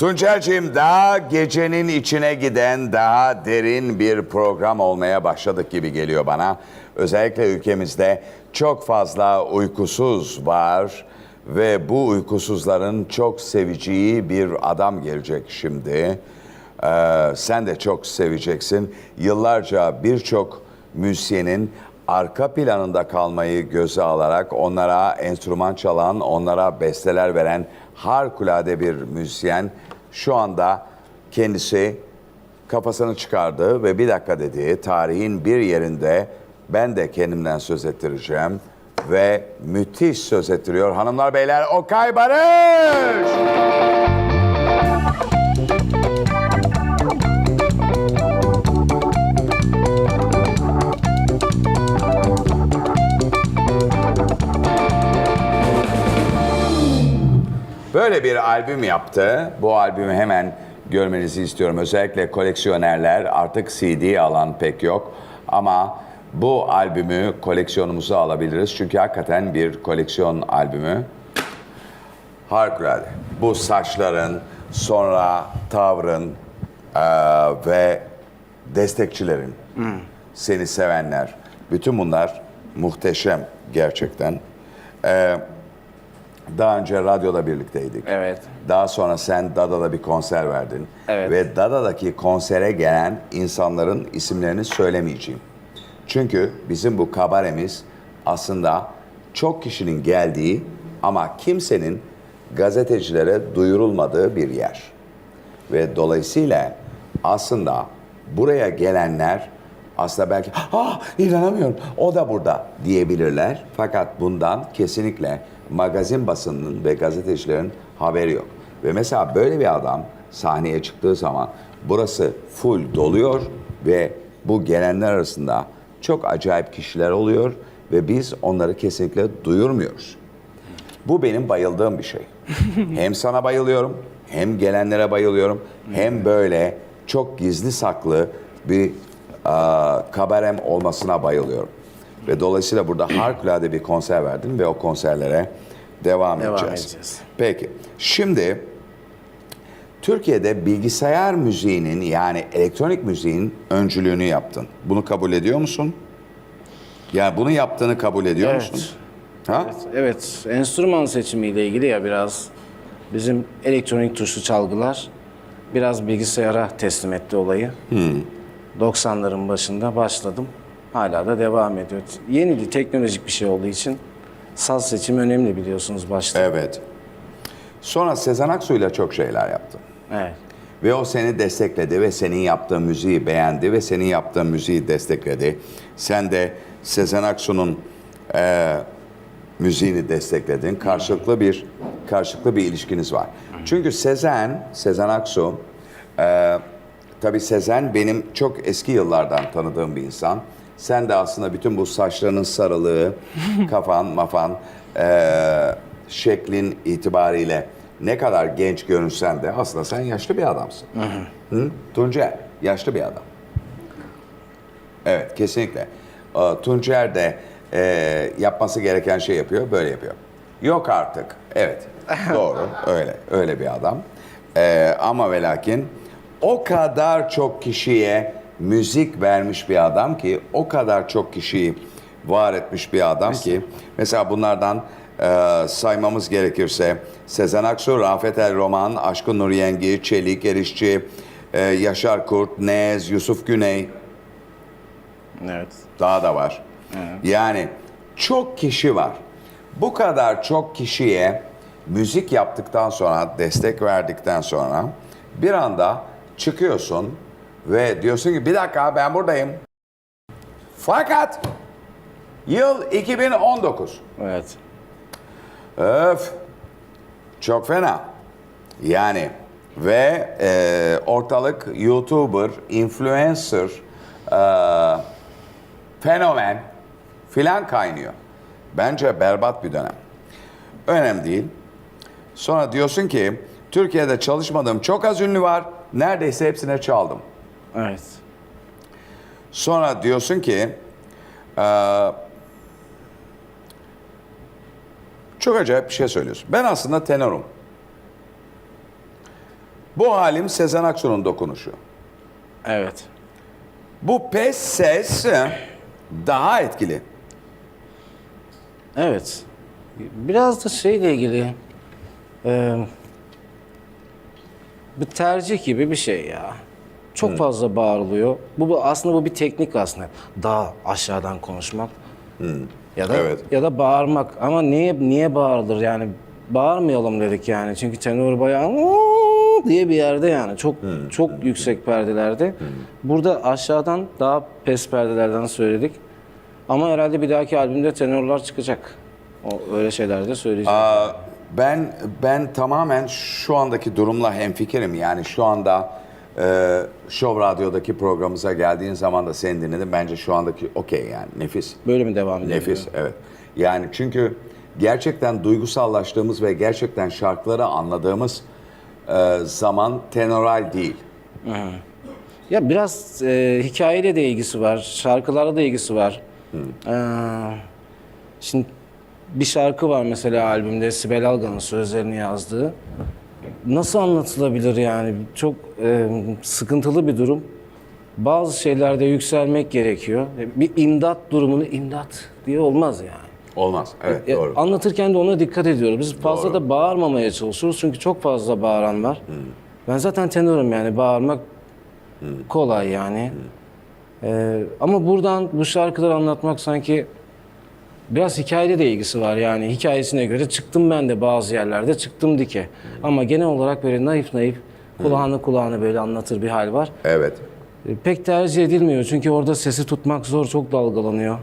Tuncer'cim daha gecenin içine giden daha derin bir program olmaya başladık gibi geliyor bana. Özellikle ülkemizde çok fazla uykusuz var ve bu uykusuzların çok seveceği bir adam gelecek şimdi. Ee, sen de çok seveceksin. Yıllarca birçok müzisyenin arka planında kalmayı göze alarak onlara enstrüman çalan, onlara besteler veren harikulade bir müzisyen. Şu anda kendisi kafasını çıkardı ve bir dakika dedi tarihin bir yerinde ben de kendimden söz ettireceğim ve müthiş söz ettiriyor. Hanımlar beyler Okay Barış! Böyle bir albüm yaptı. Bu albümü hemen görmenizi istiyorum. Özellikle koleksiyonerler artık CD alan pek yok. Ama bu albümü koleksiyonumuza alabiliriz. Çünkü hakikaten bir koleksiyon albümü. Harikulade. Bu saçların, sonra tavrın eee, ve destekçilerin, seni sevenler. Bütün bunlar muhteşem gerçekten. Eee, daha önce radyoda birlikteydik. Evet. Daha sonra sen Dada'da bir konser verdin. Evet. Ve Dada'daki konsere gelen insanların isimlerini söylemeyeceğim. Çünkü bizim bu kabaremiz aslında çok kişinin geldiği ama kimsenin gazetecilere duyurulmadığı bir yer. Ve dolayısıyla aslında buraya gelenler aslında belki ah inanamıyorum o da burada diyebilirler. Fakat bundan kesinlikle magazin basınının ve gazetecilerin haberi yok. Ve mesela böyle bir adam sahneye çıktığı zaman burası full doluyor ve bu gelenler arasında çok acayip kişiler oluyor ve biz onları kesinlikle duyurmuyoruz. Bu benim bayıldığım bir şey. hem sana bayılıyorum, hem gelenlere bayılıyorum, hem böyle çok gizli saklı bir kabarem olmasına bayılıyorum. Ve dolayısıyla burada harikulade bir konser verdin ve o konserlere devam, Devam edeceğiz. edeceğiz. Peki, şimdi Türkiye'de bilgisayar müziğinin yani elektronik müziğin öncülüğünü yaptın. Bunu kabul ediyor musun? Yani bunu yaptığını kabul ediyor Evet. musun? Ha? Evet, evet. Enstrüman seçimiyle ilgili ya biraz bizim elektronik tuşlu çalgılar biraz bilgisayara teslim etti olayı. 90'ların başında başladım. Hala da devam ediyor. Yeni bir teknolojik bir şey olduğu için saz seçimi önemli biliyorsunuz başta. Evet. Sonra Sezen Aksu'yla çok şeyler yaptın. Evet. Ve o seni destekledi ve senin yaptığın müziği beğendi ve senin yaptığın müziği destekledi. Sen de Sezen Aksu'nun eee, müziğini destekledin. Karşılıklı bir karşılıklı bir ilişkiniz var. Çünkü Sezen, Sezen Aksu, eee tabii Sezen benim çok eski yıllardan tanıdığım bir insan. Sen de aslında bütün bu saçlarının sarılığı, kafan, mafan, eee, şeklin itibariyle ne kadar genç görünsen de aslında sen yaşlı bir adamsın. Hı? Tuncer, yaşlı bir adam. Evet, kesinlikle. Ee, Tuncer de e, yapması gereken şey yapıyor, böyle yapıyor. Yok artık. Evet, doğru, öyle, öyle bir adam. Ee, ama ve lakin o kadar çok kişiye müzik vermiş bir adam ki, o kadar çok kişiyi var etmiş bir adam ki, mesela bunlardan e, saymamız gerekirse Sezen Aksu, Rafet El Roman, Aşkın Nur Yengi, Çelik Erişçi, e, Yaşar Kurt, Nez, Yusuf Güney, Evet. daha da var. Yani çok kişi var. Bu kadar çok kişiye müzik yaptıktan sonra, destek verdikten sonra bir anda çıkıyorsun ve diyorsun ki bir dakika ben buradayım. Fakat yıl 2019. Evet. Öf. Çok fena. Yani ve e, ortalık YouTuber, influencer, e, fenomen filan kaynıyor. Bence berbat bir dönem. Önemli değil. Sonra diyorsun ki Türkiye'de çalışmadığım çok az ünlü var. Neredeyse hepsine çaldım. Evet. Sonra diyorsun ki eee, çok acayip bir şey söylüyorsun. Ben aslında tenorum. Bu halim Sezen Aksu'nun dokunuşu. Evet. Bu pes ses daha etkili. Evet. Biraz da şeyle ilgili e, bir tercih gibi bir şey ya. Çok fazla bağırılıyor. Bu, bu aslında bu bir teknik aslında. Daha aşağıdan konuşmak. Ya da Evet. ya da bağırmak. Ama niye niye bağırılır yani? Bağırmayalım dedik yani. Çünkü tenor bayağı diye bir yerde yani. Çok çok yüksek perdelerde. Burada aşağıdan daha pes perdelerden söyledik. Ama herhalde bir dahaki albümde tenorlar çıkacak. O öyle şeyler de söyleyeceğim. Aa, ben ben tamamen şu andaki durumla hemfikirim. Yani şu anda e, Show Radyo'daki programımıza geldiğin zaman da seni dinledim. Bence şu andaki okey yani nefis. Böyle mi devam ediyor? Nefis evet. Yani çünkü gerçekten duygusallaştığımız ve gerçekten şarkıları anladığımız e, zaman tenoral değil. Ya biraz e, hikayeyle de ilgisi var, şarkılarla da ilgisi var. Ee, şimdi bir şarkı var mesela albümde Sibel Algan'ın sözlerini yazdığı. Nasıl anlatılabilir yani? Çok e, sıkıntılı bir durum. Bazı şeylerde yükselmek gerekiyor. Bir imdat durumunu imdat diye olmaz yani. Olmaz. Evet Ya, doğru. Anlatırken de ona dikkat ediyoruz. Biz fazla Doğru. da bağırmamaya çalışıyoruz çünkü çok fazla bağıran var. Ben zaten tenorum yani bağırmak kolay yani. Ee, ama buradan bu şarkıları anlatmak sanki biraz hikayeyle de ilgisi var yani hikayesine göre çıktım ben de bazı yerlerde çıktım dike. Ama genel olarak böyle naif naif kulağını kulağını böyle anlatır bir hal var. Evet. Ee, Pek tercih edilmiyor çünkü orada sesi tutmak zor çok dalgalanıyor.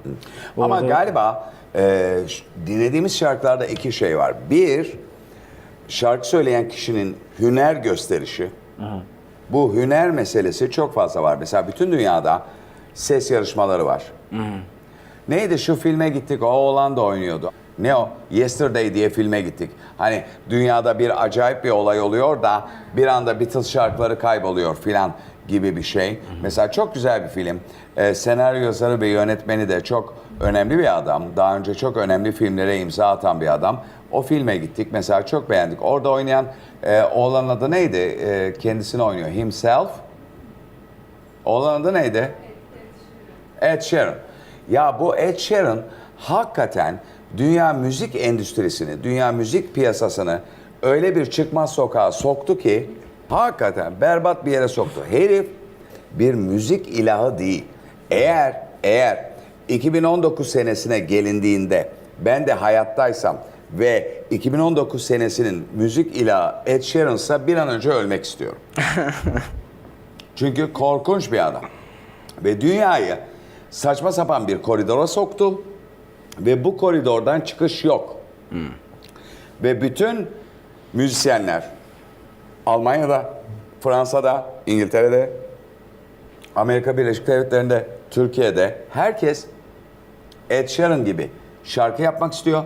Ama Orada- galiba e, ş- dinlediğimiz şarkılarda iki şey var. Bir, şarkı söyleyen kişinin hüner gösterişi. Bu hüner meselesi çok fazla var. Mesela bütün dünyada ses yarışmaları var. Neydi şu filme gittik o oğlan da oynuyordu. Ne o? Yesterday diye filme gittik. Hani dünyada bir acayip bir olay oluyor da bir anda Beatles şarkıları kayboluyor filan gibi bir şey. Mesela çok güzel bir film. Ee, senaryo yazarı ve yönetmeni de çok önemli bir adam. Daha önce çok önemli filmlere imza atan bir adam. O filme gittik. Mesela çok beğendik. Orada oynayan e, oğlanın adı neydi? E, kendisini oynuyor. Himself. Oğlanın adı neydi? Ed Sheeran. Ya bu Ed Sheeran hakikaten dünya müzik endüstrisini, dünya müzik piyasasını öyle bir çıkmaz sokağa soktu ki hakikaten berbat bir yere soktu. Herif bir müzik ilahı değil. Eğer eğer 2019 senesine gelindiğinde ben de hayattaysam ve 2019 senesinin müzik ilahı Ed Sheeran'sa bir an önce ölmek istiyorum. Çünkü korkunç bir adam. Ve dünyayı saçma sapan bir koridora soktu. Ve bu koridordan çıkış yok. Ve bütün müzisyenler Almanya'da, Fransa'da, İngiltere'de, Amerika Birleşik Devletleri'nde, Türkiye'de herkes Ed Sheeran gibi şarkı yapmak istiyor.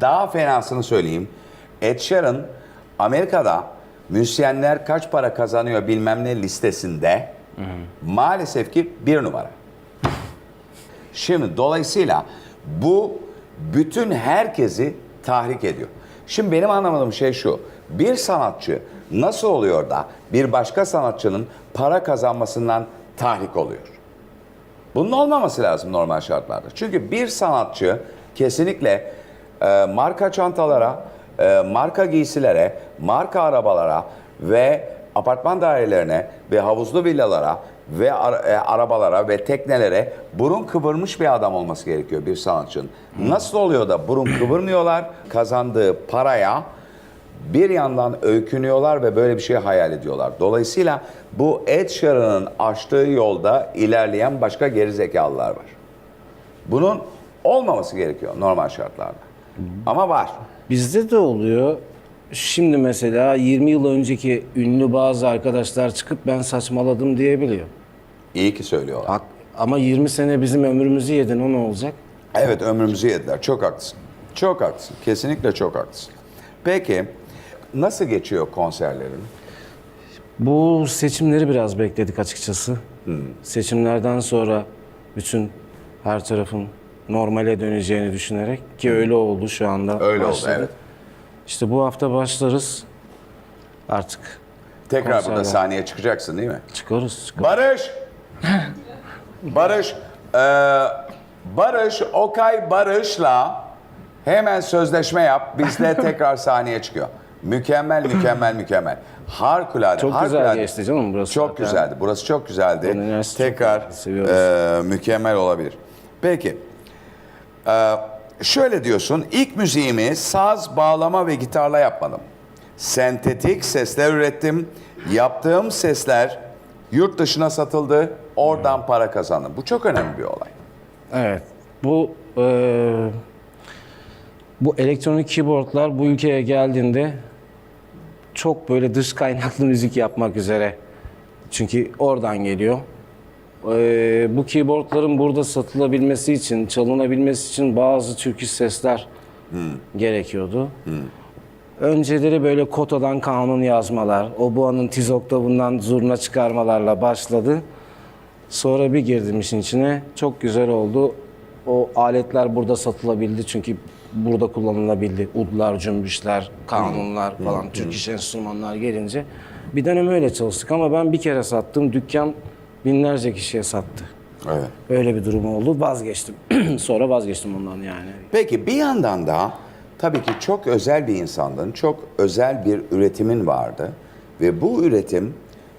Daha fenasını söyleyeyim. Ed Sheeran Amerika'da müzisyenler kaç para kazanıyor bilmem ne listesinde maalesef ki bir numara. Şimdi dolayısıyla bu bütün herkesi tahrik ediyor. Şimdi benim anlamadığım şey şu. Bir sanatçı nasıl oluyor da bir başka sanatçının para kazanmasından tahrik oluyor? Bunun olmaması lazım normal şartlarda. Çünkü bir sanatçı kesinlikle e, marka çantalara, e, marka giysilere, marka arabalara ve apartman dairelerine ve havuzlu villalara ve e, arabalara ve teknelere burun kıvırmış bir adam olması gerekiyor bir sanatçının. Nasıl oluyor da burun kıvırmıyorlar? Kazandığı paraya bir yandan öykünüyorlar ve böyle bir şey hayal ediyorlar. Dolayısıyla bu Ed Sheeran'ın açtığı yolda ilerleyen başka gerizekalılar var. Bunun olmaması gerekiyor normal şartlarda. Ama var. Bizde de oluyor. Şimdi mesela 20 yıl önceki ünlü bazı arkadaşlar çıkıp ben saçmaladım diyebiliyor. İyi ki söylüyorlar. Hak- Ama 20 sene bizim ömrümüzü yedin o ne olacak? Evet ömrümüzü yediler. Çok haklısın. Çok haklısın. Kesinlikle çok haklısın. Peki nasıl geçiyor konserlerin? Bu seçimleri biraz bekledik açıkçası. Seçimlerden sonra bütün her tarafın normale döneceğini düşünerek ki öyle oldu şu anda. Öyle oldu, başladı. evet. İşte bu hafta başlarız. Artık Tekrar burada konserler. sahneye çıkacaksın değil mi? Çıkarız. çıkarız. Barış! Barış, e, Barış, Okay Barış'la hemen sözleşme yap. Bizle tekrar sahneye çıkıyor. Mükemmel, mükemmel, mükemmel. Harikulade, Çok güzel harikulade. geçti canım burası. Çok zaten. güzeldi. Burası çok güzeldi. Tekrar çok e, mükemmel olabilir. Peki. E, şöyle diyorsun. ilk müziğimi saz, bağlama ve gitarla yapmadım. Sentetik sesler ürettim. Yaptığım sesler yurt dışına satıldı. Oradan para kazandım. Bu çok önemli bir olay. Evet. Bu eee, bu elektronik keyboardlar bu ülkeye geldiğinde çok böyle dış kaynaklı müzik yapmak üzere. Çünkü oradan geliyor. Eee, bu keyboardların burada satılabilmesi için, çalınabilmesi için bazı türkü sesler gerekiyordu. Önceleri böyle kotadan kanun yazmalar, oboanın tiz oktavından zurna çıkarmalarla başladı. Sonra bir girdim işin içine. Çok güzel oldu. O aletler burada satılabildi çünkü burada kullanılabildi. Udlar, cümbüşler, kanunlar falan, Türk iş enstrümanlar gelince. Bir dönem öyle çalıştık ama ben bir kere sattım. Dükkan binlerce kişiye sattı. Evet. Öyle bir durum oldu. Vazgeçtim. Sonra vazgeçtim ondan yani. Peki bir yandan da tabii ki çok özel bir insandın, çok özel bir üretimin vardı ve bu üretim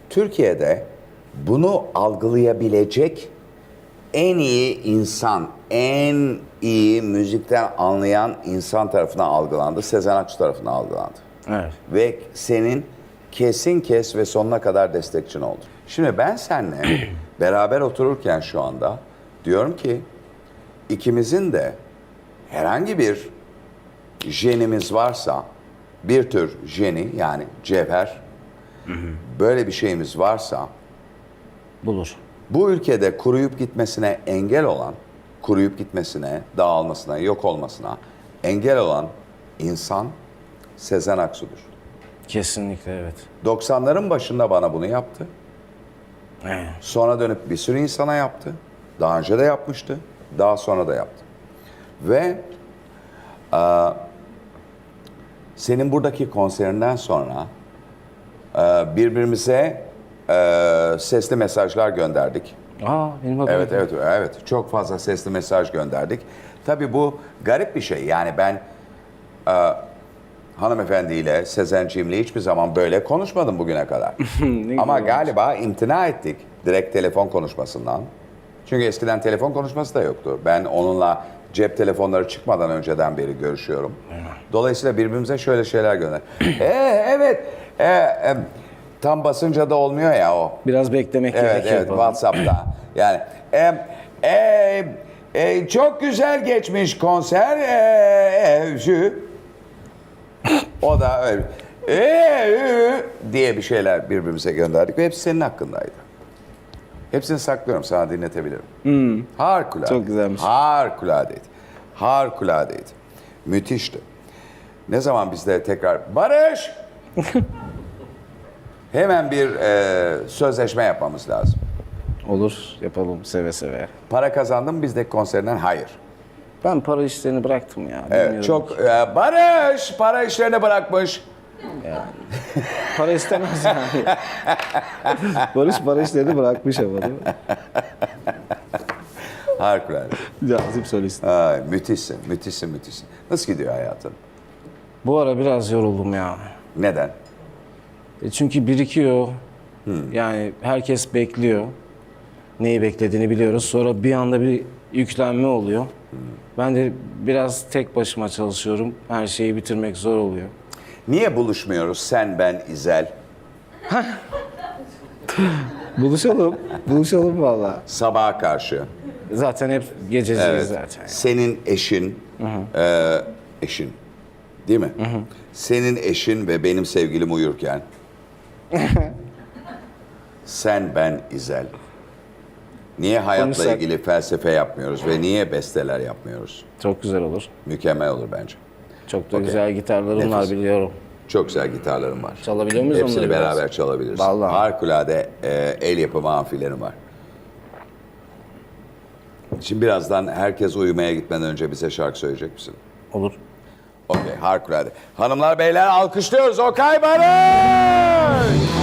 Türkiye'de bunu algılayabilecek en iyi insan, en iyi müzikten anlayan insan tarafından algılandı, Sezen Aksu tarafından algılandı. Evet. Ve senin kesin kes ve sonuna kadar destekçin oldu. Şimdi ben seninle beraber otururken şu anda diyorum ki ikimizin de herhangi bir jenimiz varsa bir tür jeni yani cevher böyle bir şeyimiz varsa Bulur. bu ülkede kuruyup gitmesine engel olan, kuruyup gitmesine, dağılmasına, yok olmasına engel olan insan Sezen Aksu'dur. Kesinlikle evet. 90'ların başında bana bunu yaptı. Evet. Sonra dönüp bir sürü insana yaptı. Daha önce de yapmıştı. Daha sonra da yaptı. Ve e, senin buradaki konserinden sonra e, birbirimize e, sesli mesajlar gönderdik. Aa benim haberim Evet, evet, evet. Çok fazla sesli mesaj gönderdik. Tabii bu garip bir şey. Yani ben e, hanımefendiyle, Sezenciğimle hiçbir zaman böyle konuşmadım bugüne kadar. Ama galiba imtina ettik direkt telefon konuşmasından. Çünkü eskiden telefon konuşması da yoktu. Ben onunla cep telefonları çıkmadan önceden beri görüşüyorum. Dolayısıyla birbirimize şöyle şeyler gönder. ee, evet, e, e, tam basınca da olmuyor ya o. Biraz beklemek Evet gerekiyor. evet falan. WhatsApp'ta. Yani e, e, e, çok güzel geçmiş konser. E, e, şu. O da öyle. E, e, diye bir şeyler birbirimize gönderdik ve hepsi senin hakkındaydı. Hepsini saklıyorum sana dinletebilirim. Harikulade. Çok güzelmiş. Harikuladeydi. Harikuladeydi. Müthişti. Ne zaman bizde tekrar Barış hemen bir e, sözleşme yapmamız lazım. Olur yapalım seve seve. Para kazandım bizdeki konserinden hayır. Ben para işlerini bıraktım ya. Evet bilmiyorum. çok e, Barış para işlerini bırakmış. Para istemez yani. Barış para işlerini bırakmış ama değil mi? Harikulade. Cazip solist. Ay, müthişsin, müthişsin, müthişsin. Nasıl gidiyor hayatın? Bu ara biraz yoruldum ya. Neden? E çünkü birikiyor. Yani herkes bekliyor. Neyi beklediğini biliyoruz. Sonra bir anda bir yüklenme oluyor. Ben de biraz tek başıma çalışıyorum. Her şeyi bitirmek zor oluyor. Niye buluşmuyoruz sen, ben, İzel? Buluşalım. Buluşalım valla. Sabaha karşı. Zaten hep gececiyiz Evet. zaten. Senin eşin, e, eşin değil mi? Senin eşin ve benim sevgilim uyurken sen, ben, İzel. Niye hayatla Konuşsak- ilgili felsefe yapmıyoruz ve niye besteler yapmıyoruz? Çok güzel olur. Mükemmel olur bence. Çok da Okey. güzel gitarlarım var Nefis. biliyorum. Çok güzel gitarlarım var. Çalabiliyor muyuz Hepsini onları biraz? beraber çalabiliriz. Vallahi. Harikulade e, el yapımı amfilerim var. Şimdi birazdan herkes uyumaya gitmeden önce bize şarkı söyleyecek misin? Olur. Okey, harikulade. Hanımlar beyler alkışlıyoruz. Okay Barış!